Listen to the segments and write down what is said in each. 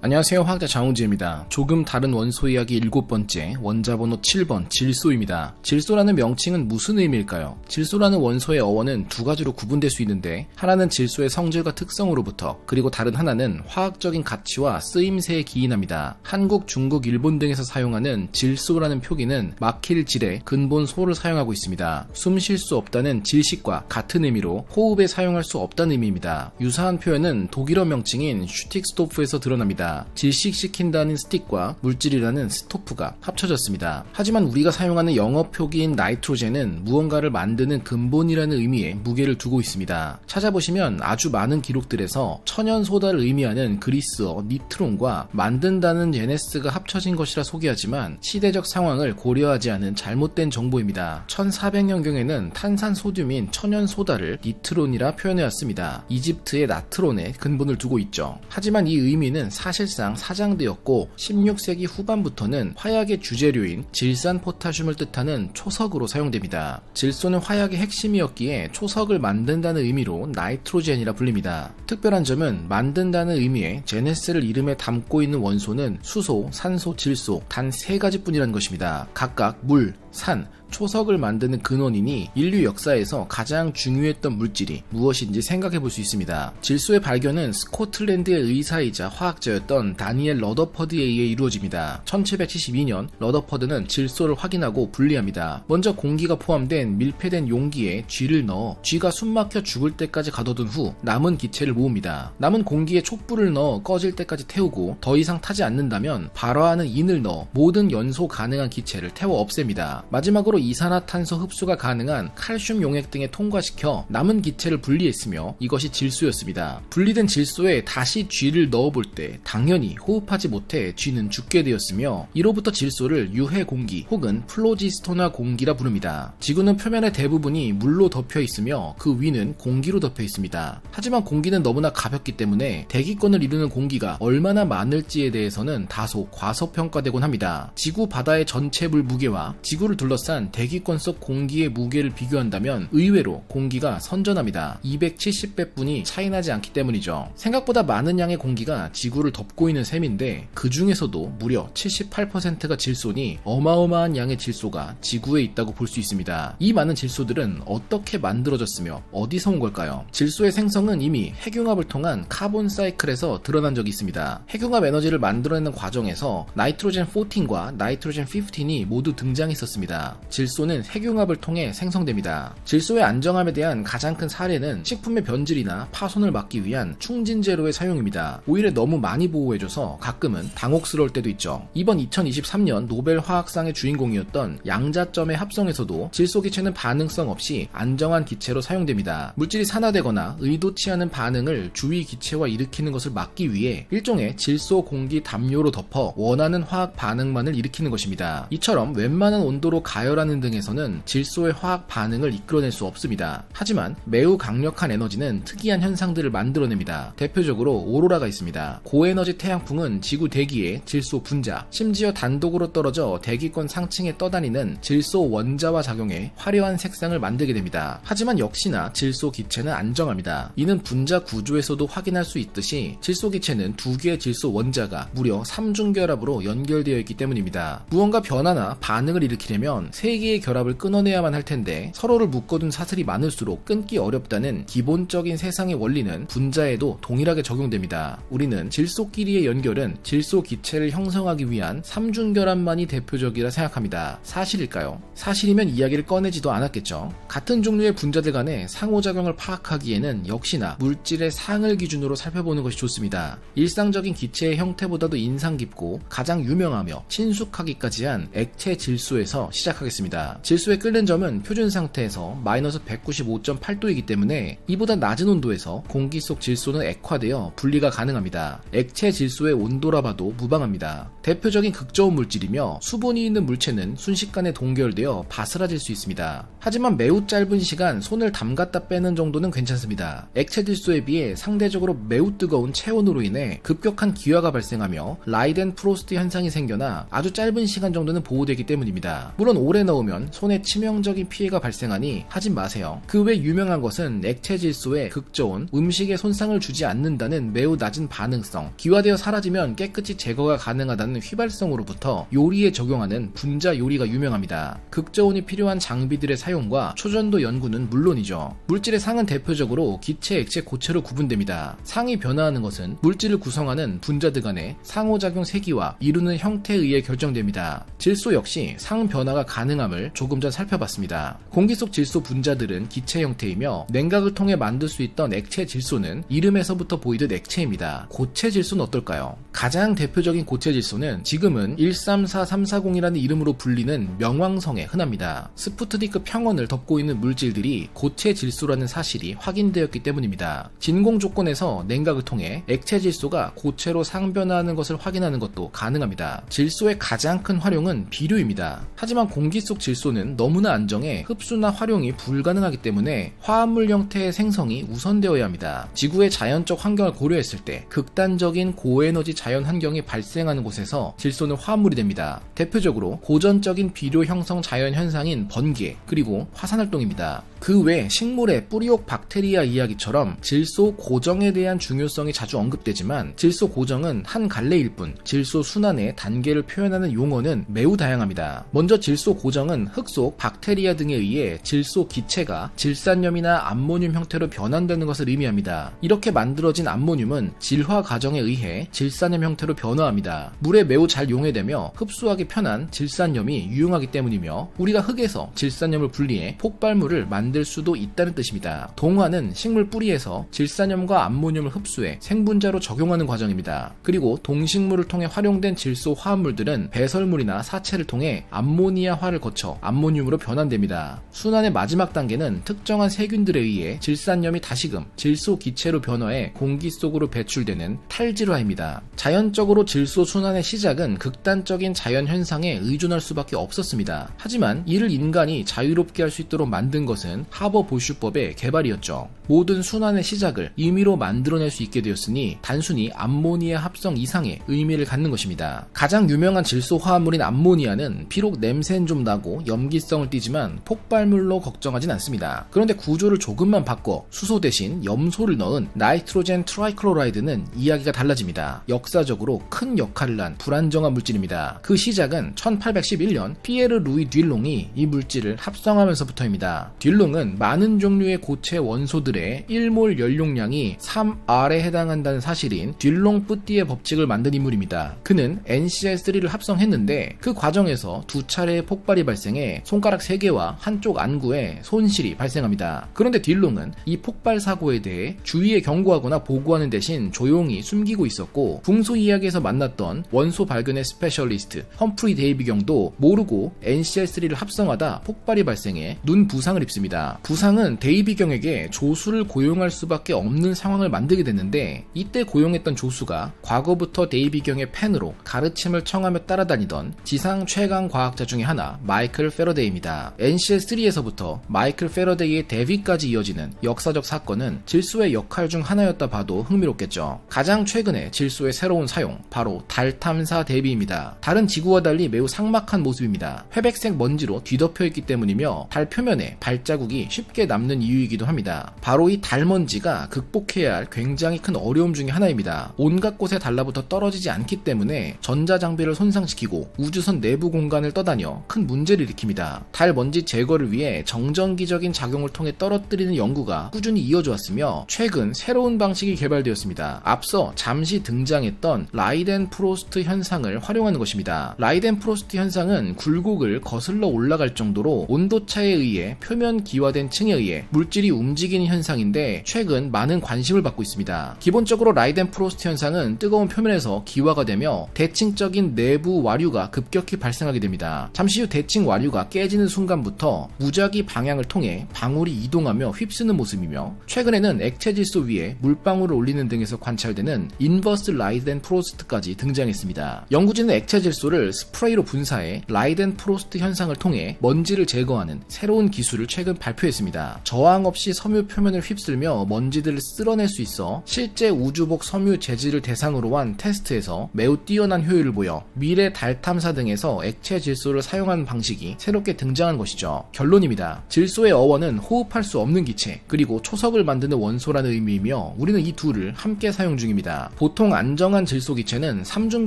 안녕하세요. 화학자 장훈지입니다. 조금 다른 원소 이야기 일곱 번째, 원자번호 7번, 질소입니다. 질소라는 명칭은 무슨 의미일까요? 질소라는 원소의 어원은 두 가지로 구분될 수 있는데, 하나는 질소의 성질과 특성으로부터, 그리고 다른 하나는 화학적인 가치와 쓰임새에 기인합니다. 한국, 중국, 일본 등에서 사용하는 질소라는 표기는 막힐 질에 근본 소를 사용하고 있습니다. 숨 쉴 수 없다는 질식과 같은 의미로 호흡에 사용할 수 없다는 의미입니다. 유사한 표현은 독일어 명칭인 슈틱스토프에서 드러납니다. 질식시킨다는 스틱과 물질이라는 스토프가 합쳐졌습니다. 하지만 우리가 사용하는 영어 표기인 나이트로젠은 무언가를 만드는 근본이라는 의미에 무게를 두고 있습니다. 찾아보시면 아주 많은 기록들에서 천연 소다를 의미하는 그리스어 니트론과 만든다는 제네스가 합쳐진 것이라 소개하지만 시대적 상황을 고려하지 않은 잘못된 정보입니다. 1400년경에는 탄산 소듐인 천연 소다를 니트론이라 표현해왔습니다. 이집트의 나트론에 근본을 두고 있죠. 하지만 이 의미는 사실 상 사장되었고 16세기 후반부터는 화약의 주재료인 질산 포타슘을 뜻하는 초석으로 사용됩니다. 질소는 화약의 핵심이었기에 초석을 만든다는 의미로 나이트로젠이라 불립니다. 특별한 점은 만든다는 의미의 제네스를 이름에 담고 있는 원소는 수소, 산소, 질소 단 세 가지뿐이라는 것입니다. 각각 물, 산, 초석을 만드는 근원이니 인류 역사에서 가장 중요했던 물질이 무엇인지 생각해 볼 수 있습니다. 질소의 발견은 스코틀랜드의 의사이자 화학자였던 다니엘 러더퍼드에 의해 이루어집니다. 1772년 러더퍼드는 질소를 확인하고 분리합니다. 먼저 공기가 포함된 밀폐된 용기에 쥐를 넣어 쥐가 숨막혀 죽을 때까지 가둬둔 후 남은 기체를 모읍니다. 남은 공기에 촛불을 넣어 꺼질 때까지 태우고 더 이상 타지 않는다면 발화하는 인을 넣어 모든 연소 가능한 기체를 태워 없앱니다. 마지막으로 이산화탄소 흡수가 가능한 칼슘 용액 등에 통과시켜 남은 기체를 분리했으며 이것이 질소였습니다. 분리된 질소에 다시 쥐를 넣어볼 때 당연히 호흡하지 못해 쥐는 죽게 되었으며 이로부터 질소를 유해 공기 혹은 플로지스토나 공기라 부릅니다. 지구는 표면의 대부분이 물로 덮여 있으며 그 위는 공기로 덮여 있습니다. 하지만 공기는 너무나 가볍기 때문에 대기권을 이루는 공기가 얼마나 많을지에 대해서는 다소 과소평가되곤 합니다. 지구 바다의 전체 물 무게와 지구를 둘러싼 대기권 속 공기의 무게를 비교한다면 의외로 공기가 선전합니다. 270배뿐이 차이나지 않기 때문이죠. 생각보다 많은 양의 공기가 지구를 덮고 있는 셈인데 그 중에서도 무려 78%가 질소니 어마어마한 양의 질소가 지구에 있다고 볼 수 있습니다. 이 많은 질소들은 어떻게 만들어졌으며 어디서 온 걸까요? 질소의 생성은 이미 핵융합을 통한 카본 사이클에서 드러난 적이 있습니다. 핵융합 에너지를 만들어내는 과정에서 나이트로젠 14과 나이트로젠 15이 모두 등장했었습니다. 질소는 핵융합을 통해 생성됩니다. 질소의 안정함에 대한 가장 큰 사례는 식품의 변질이나 파손을 막기 위한 충진제로의 사용입니다. 오히려 너무 많이 보호해줘서 가끔은 당혹스러울 때도 있죠. 이번 2023년 노벨 화학상의 주인공이었던 양자점의 합성에서도 질소 기체는 반응성 없이 안정한 기체로 사용됩니다. 물질이 산화되거나 의도치 않은 반응을 주위 기체와 일으키는 것을 막기 위해 일종의 질소 공기 담요로 덮어 원하는 화학 반응만을 일으키는 것입니다. 이처럼 웬만한 온도로 가열 하는 등에서는 질소의 화학 반응을 이끌어낼 수 없습니다. 하지만 매우 강력한 에너지는 특이한 현상들을 만들어냅니다. 대표적으로 오로라가 있습니다. 고에너지 태양풍은 지구 대기에 질소 분자, 심지어 단독으로 떨어져 대기권 상층에 떠다니는 질소 원자와 작용해 화려한 색상을 만들게 됩니다. 하지만 역시나 질소 기체는 안정합니다. 이는 분자 구조에서도 확인할 수 있듯이 질소 기체는 두 개의 질소 원자가 무려 3중 결합으로 연결되어 있기 때문입니다. 무언가 변화나 반응을 일으키려면 세 개의 결합을 끊어내야만 할 텐데 서로를 묶어둔 사슬이 많을수록 끊기 어렵다는 기본적인 세상의 원리는 분자에도 동일하게 적용됩니다. 우리는 질소끼리의 연결은 질소 기체를 형성하기 위한 3중결합만이 대표적이라 생각합니다. 사실일까요? 사실이면 이야기를 꺼내지도 않았겠죠. 같은 종류의 분자들 간의 상호작용을 파악하기에는 역시나 물질의 상을 기준으로 살펴보는 것이 좋습니다. 일상적인 기체의 형태보다도 인상 깊고 가장 유명하며 친숙하기까지 한 액체 질소에서 시작하겠습니다. 질소의 끓는 점은 표준 상태에서 마이너스 195.8도이기 때문에 이보다 낮은 온도에서 공기 속 질소는 액화되어 분리가 가능합니다. 액체 질소의 온도라 봐도 무방합니다. 대표적인 극저온 물질이며 수분이 있는 물체는 순식간에 동결되어 바스라질 수 있습니다. 하지만 매우 짧은 시간 손을 담갔다 빼는 정도는 괜찮습니다. 액체 질소에 비해 상대적으로 매우 뜨거운 체온으로 인해 급격한 기화가 발생하며 라이덴 프로스트 현상이 생겨나 아주 짧은 시간 정도는 보호되기 때문입니다. 물론 오랜 넣으면 손에 치명적인 피해가 발생하니 하진 마세요. 그 외 유명한 것은 액체 질소에 극저온, 음식에 손상을 주지 않는다는 매우 낮은 반응성, 기화되어 사라지면 깨끗이 제거가 가능하다는 휘발성으로부터 요리에 적용하는 분자 요리가 유명합니다. 극저온이 필요한 장비들의 사용과 초전도 연구는 물론이죠. 물질의 상은 대표적으로 기체, 액체, 고체로 구분됩니다. 상이 변화하는 것은 물질을 구성하는 분자들 간의 상호작용 세기와 이루는 형태에 의해 결정됩니다. 질소 역시 상 변화가 가능 함을 조금 전 살펴봤습니다. 공기 속 질소 분자들은 기체 형태이며 냉각을 통해 만들 수 있던 액체 질소는 이름에서부터 보이듯 액체입니다. 고체 질소는 어떨까요? 가장 대표적인 고체 질소는 지금은 134340이라는 이름으로 불리는 명왕성에 흔합니다. 스푸트니크 평원을 덮고 있는 물질들이 고체 질소라는 사실이 확인되었기 때문입니다. 진공 조건에서 냉각을 통해 액체 질소가 고체로 상변화하는 것을 확인하는 것도 가능합니다. 질소의 가장 큰 활용은 비료입니다. 하지만 공기 속 질소는 너무나 안정해 흡수나 활용이 불가능하기 때문에 화합물 형태의 생성이 우선되어야 합니다. 지구의 자연적 환경을 고려했을 때 극단적인 고에너지 자연 환경이 발생하는 곳에서 질소는 화합물이 됩니다. 대표적으로 고전적인 비료 형성 자연 현상인 번개 그리고 화산 활동입니다. 그 외 식물의 뿌리옥 박테리아 이야기처럼 질소 고정에 대한 중요성이 자주 언급되지만 질소 고정은 한 갈래일 뿐 질소 순환의 단계를 표현하는 용어는 매우 다양합니다. 먼저 질소 고정은 흙속 박테리아 등에 의해 질소 기체가 질산염이나 암모늄 형태로 변환되는 것을 의미합니다. 이렇게 만들어진 암모늄은 질화 과정에 의해 질산염 형태로 변화합니다. 물에 매우 잘 용해되며 흡수하기 편한 질산염이 유용하기 때문이며 우리가 흙에서 질산염을 분리해 폭발물을 만들 수도 있다는 뜻입니다. 동화는 식물 뿌리에서 질산염과 암모늄을 흡수해 생분자로 적용하는 과정입니다. 그리고 동식물을 통해 활용된 질소 화합물들은 배설물이나 사체를 통해 암모니아화를 거쳐 암모늄으로 변환됩니다. 순환의 마지막 단계는 특정한 세균들에 의해 질산염이 다시금 질소 기체로 변화해 공기 속으로 배출되는 탈질화입니다. 자연적으로 질소 순환의 시작은 극단적인 자연 현상에 의존할 수밖에 없었습니다. 하지만 이를 인간이 자유롭게 할 수 있도록 만든 것은 하버 보슈법의 개발이었죠. 모든 순환의 시작을 임의로 만들어낼 수 있게 되었으니 단순히 암모니아 합성 이상의 의미를 갖는 것입니다. 가장 유명한 질소 화합물인 암모니아는 비록 냄새는 좀 나고 염기성을 띠지만 폭발물로 걱정하진 않습니다. 그런데 구조를 조금만 바꿔 수소 대신 염소를 넣은 나이트로젠 트라이클로라이드는 이야기가 달라집니다. 역사적으로 큰 역할을 한 불안정한 물질입니다. 그 시작은 1811년 피에르 루이 듈롱이 이 물질을 합성하면서부터입니다. 듈롱 은 많은 종류의 고체 원소들의 1몰 연용량이 3R에 해당한다는 사실인 듈롱 뿌띠의 법칙을 만든 인물입니다. 그는 NCl3를 합성했는데 그 과정에서 두 차례의 폭발이 발생해 손가락 3개와 한쪽 안구에 손실이 발생합니다. 그런데 딜롱은 이 폭발 사고에 대해 주위에 경고하거나 보고하는 대신 조용히 숨기고 있었고 붕소 이야기에서 만났던 원소 발견의 스페셜리스트 험프리 데이비 경도 모르고 NCl3를 합성하다 폭발이 발생해 눈 부상을 입습니다. 부상은 데이비 경에게 조수를 고용할 수밖에 없는 상황을 만들게 됐는데 이때 고용했던 조수가 과거부터 데이비 경의 팬으로 가르침을 청하며 따라다니던 지상 최강 과학자 중의 하나 마이클 페러데이입니다. NCL3에서부터 마이클 페러데이의 데뷔까지 이어지는 역사적 사건은 질소의 역할 중 하나였다 봐도 흥미롭겠죠. 가장 최근에 질소의 새로운 사용 바로 달 탐사 대비입니다. 달은 지구와 달리 매우 삭막한 모습입니다. 회백색 먼지로 뒤덮여 있기 때문이며 달 표면에 발자국 이 쉽게 남는 이유이기도 합니다. 바로 이 달먼지가 극복해야 할 굉장히 큰 어려움 중의 하나입니다. 온갖 곳에 달라붙어 떨어지지 않기 때문에 전자장비를 손상시키고 우주선 내부 공간을 떠다녀 큰 문제를 일으킵니다. 달 먼지 제거를 위해 정전기적인 작용을 통해 떨어뜨리는 연구가 꾸준히 이어져 왔으며 최근 새로운 방식이 개발되었습니다. 앞서 잠시 등장했던 라이덴 프로스트 현상을 활용하는 것입니다. 라이덴 프로스트 현상은 굴곡을 거슬러 올라갈 정도로 온도차에 의해 표면 기 화된 층에 의해 물질이 움직이는 현상인데 최근 많은 관심을 받고 있습니다. 기본적으로 라이덴 프로스트 현상은 뜨거운 표면에서 기화가 되며 대칭적인 내부 와류가 급격히 발생하게 됩니다. 잠시 후 대칭 와류가 깨지는 순간부터 무작위 방향을 통해 방울이 이동하며 휩쓰는 모습이며 최근에는 액체 질소 위에 물방울을 올리는 등에서 관찰되는 인버스 라이덴 프로스트까지 등장했습니다. 연구진은 액체 질소를 스프레이로 분사해 라이덴 프로스트 현상을 통해 먼지를 제거하는 새로운 기술을 최근 발 표했습니다. 저항 없이 섬유 표면을 휩쓸며 먼지들을 쓸어낼 수 있어 실제 우주복 섬유 재질을 대상으로 한 테스트에서 매우 뛰어난 효율을 보여 미래 달 탐사 등에서 액체 질소를 사용하는 방식이 새롭게 등장한 것이죠. 결론입니다. 질소의 어원은 호흡할 수 없는 기체, 그리고 초석을 만드는 원소라는 의미이며 우리는 이 둘을 함께 사용 중입니다. 보통 안정한 질소 기체는 삼중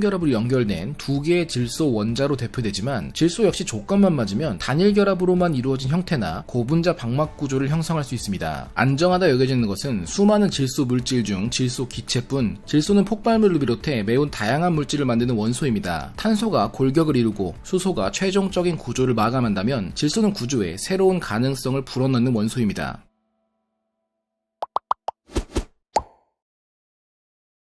결합으로 연결된 두 개의 질소 원자로 대표되지만 질소 역시 조건만 맞으면 단일 결합으로만 이루어진 형태나 고분 자 방막 구조를 형성할 수 있습니다. 안정하다 여겨지는 것은 수많은 질소 물질 중 질소 기체뿐 질소는 폭발물을 비롯해 매우 다양한 물질을 만드는 원소입니다. 탄소가 골격을 이루고 수소가 최종적인 구조를 마감한다면 질소는 구조에 새로운 가능성을 불어넣는 원소입니다.